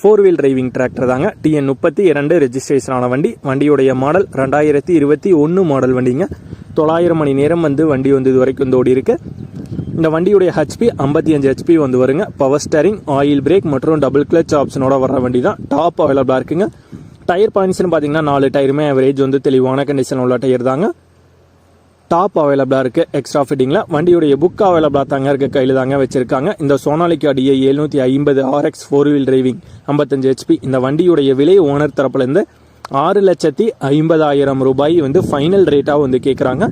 Four wheel driving tractor தாங்க. TN முப்பத்தி இரண்டு ரெஜிஸ்ட்ரேஷனான வண்டி. வண்டியுடைய மாடல் ரெண்டாயிரத்தி இருபத்தி ஒன்று மாடல் வண்டிங்க. தொள்ளாயிரம் மணி நேரம் வந்து வண்டி வந்து இது வரைக்கும் வந்து ஓடி இருக்கு. இந்த வண்டியுடைய ஹெச்பி ஐம்பத்தி அஞ்சு ஹெச்பி வந்து வருங்க. பவர் ஸ்டேரிங் ஆயில் பிரேக் மற்றும் டபுள் கிளச் ஆப்ஷனோட வர வண்டி தான். டாப் அவைலபிளாக இருக்குங்க. டயர் பாயிண்ட்ஸ்னு பார்த்தீங்கன்னா நாலு டயருமே ஆவரேஜ் வந்து தெளிவான கண்டிஷன் உள்ள டயர் தாங்க. டாப் அவைலபிளாக இருக்குது எக்ஸ்ட்ரா ஃபிட்டிங்கில் வண்டியுடைய புக் அவைலபிளாக தாங்க இருக்க கையில் தாங்க வச்சுருக்காங்க. இந்த சோனாலிக்கா டிஏ எழுநூற்றி ஐம்பது ஆர்எக்ஸ் ஃபோர் வீல் டிரைவிங் ஐம்பத்தஞ்சு ஹெச்பி இந்த வண்டியுடைய விலை ஓனர் தரப்புலேருந்து ஆறு லட்சத்தி ஐம்பதாயிரம் ரூபாய் வந்து ஃபைனல் ரேட்டாக வந்து கேட்குறாங்க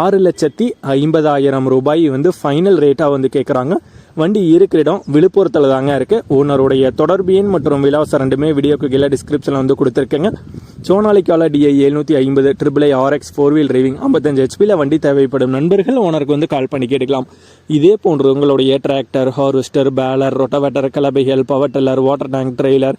ஆறு லட்சத்தி ஐம்பதாயிரம் ரூபாய் வந்து ஃபைனல் ரேட்டாக வந்து கேட்குறாங்க வண்டி இருக்கிற இடம் விழுப்புரத்தில் தாங்க இருக்குது ஓனருடைய தொடர்பு எண் மற்றும் விலாசம் ரெண்டுமே வீடியோக்கு கீழே டிஸ்கிரிப்ஷனில் வந்து கொடுத்துருக்கேங்க. சோனாலிக்கால டிஐ எழுநூற்றி ஐம்பது triple I RX four wheel driving ஐம்பத்தஞ்சு ஹெச்பியில் வண்டி தேவைப்படும் நண்பர்கள் ஓனருக்கு வந்து கால் பண்ணி கேட்டுக்கலாம். இதே போன்று உங்களுடைய tractor harvester baler rotavator கலபைகள் power tiller water tank trailer